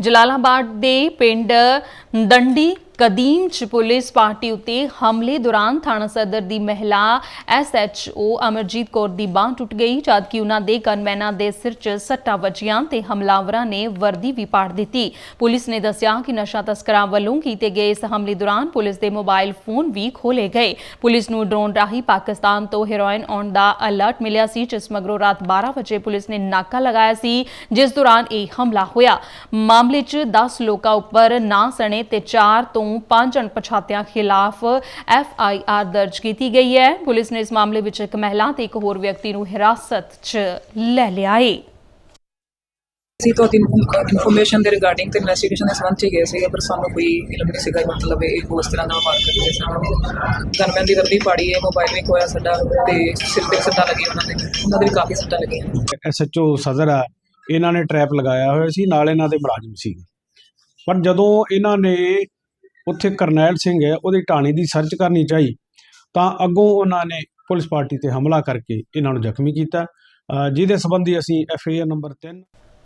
ਜਲਾਲਾਬਾਦ ਦੇ ਪਿੰਡ ਦੰਡੀ ਕਦੀਮ ਚ ਪੁਲਿਸ ਪਾਰਟੀ ਉਤੇ ਹਮਲੇ ਦੌਰਾਨ ਥਾਣਾ ਸਦਰ ਦੀ ਮਹਿਲਾ ਐਸਐਚਓ ਅਮਰਜੀਤ ਕੌਰ ਦੀ ਬਾਂਹ ਟੁੱਟ ਗਈ ਜਦਕਿ ਉਹਨਾਂ ਦੇ ਗਨਮੈਨਾਂ ਦੇ ਸਿਰ 'ਚ ਸੱਟਾਂ ਵੱਜੀਆਂ ਤੇ ਹਮਲਾਵਰਾਂ ਨੇ ਵਰਦੀ ਵੀ ਪਾੜ ਦਿੱਤੀ। ਪੁਲਿਸ ਨੇ ਦੱਸਿਆ ਕਿ ਨਸ਼ਾ ਤਸਕਰਾਂ ਵੱਲੋਂ ਕੀਤੇ ਗਏ ਇਸ ਹਮਲੇ ਦੌਰਾਨ ਪੁਲਿਸ ਦੇ ਮੋਬਾਈਲ ਫੋਨ ਵੀ ਖੋਲੇ ਗਏ। ਪੁਲਿਸ ਨੂੰ ਡਰੋਨ ਰਾਹੀਂ ਪਾਕਿਸਤਾਨ ਤੋਂ ਹੈਰੋਇਨ ਆਉਣ ਦਾ ਅਲਰਟ ਮਿਲਿਆ ਸੀ, ਜਿਸ ਮਗਰੋਂ ਰਾਤ 12 ਵਜੇ ਪੁਲਿਸ ਨੇ ਨਾਕਾ ਲਗਾਇਆ ਸੀ, ਜਿਸ ਦੌਰਾਨ ਇਹ ਹਮਲਾ ਹੋਇਆ। ਮਾਮਲੇ 'ਚ 10 ਲੋਕਾਂ ਉੱਪਰ ਨਾ ਸਣੇ ਤੇ 4 ਤੋਂ 5 ਅਣਪਛਾਤਿਆਂ ਖਿਲਾਫ ਐਫ ਆਈ ਆਰ ਦਰਜ ਕੀਤੀ ਗਈ ਹੈ। ਪੁਲਿਸ ਨੇ ਇਸ ਮਾਮਲੇ ਵਿੱਚ ਇੱਕ ਮਹਿਲਾ ਤੇ ਇੱਕ ਹੋਰ ਵਿਅਕਤੀ ਨੂੰ ਹਿਰਾਸਤ 'ਚ ਲੈ ਲਿਆ ਹੈ ਅਸੀਂ ਤਾਂ ਇਨਫੋਰਮੇਸ਼ਨ ਦੇ ਰਿਗਾਰਡਿੰਗ ਤੇ ਇਨਵੈਸਟੀਗੇਸ਼ਨ ਦੇ ਸੰਬੰਧ ਚ ਗਏ ਸੀਗੇ ਪਰ ਸਾਨੂੰ ਕੋਈ ਇਲਮ ਨਹੀਂ ਸੀਗਾ ਮਤਲਬ ਇਹ ਉਸ ਤਰ੍ਹਾਂ ਦਾ ਵਾਰ ਕਰਦੇ ਸਾਨੂੰ ਗਨਮੈਨ ਦੀ ਵਰਦੀ ਪਾੜੀ ਹੈ ਮੋਬਾਈਲ ਵੀ ਖੋਇਆ ਸਾਡਾ ਤੇ ਸਿਰ ਤੇ ਸੱਟਾਂ ਲੱਗੀਆਂ ਉਹਨਾਂ ਦੇ ਉਹਨਾਂ ਦੇ ਵੀ ਕਾਫੀ ਸੱਟਾਂ ਲੱਗੀਆਂ। ਐਸਐਚਓ ਸਦਰ ਆ ਇਹਨਾਂ ਨੇ ਟਰੈਪ ਲਗਾਇਆ ਹੋਇਆ ਸੀ ਨਾਲ ਇਹਨਾਂ ਦੇ ਮੁਲਾਜ਼ਮ ਸੀ ਪਰ ਜਦੋਂ ਇਹਨਾਂ ਨੇ ਉੱਥੇ ਕਰਨੈਲ ਸਿੰਘ ਹੈ, ਉਹਦੀ ਟਾਣੀ ਦੀ ਸਰਚ ਕਰਨੀ ਚਾਹੀ। ਤਾਂ ਅੱਗੋਂ ਉਹਨਾਂ ਨੇ ਪੁਲਿਸ ਪਾਰਟੀ ਤੇ ਹਮਲਾ ਕਰਕੇ ਇਹਨਾਂ ਨੂੰ ਜ਼ਖਮੀ ਕੀਤਾ। ਜਿਹਦੇ ਸੰਬੰਧੀ ਅਸੀਂ ਐੱਫ ਆਈ ਆਰ ਨੰਬਰ 3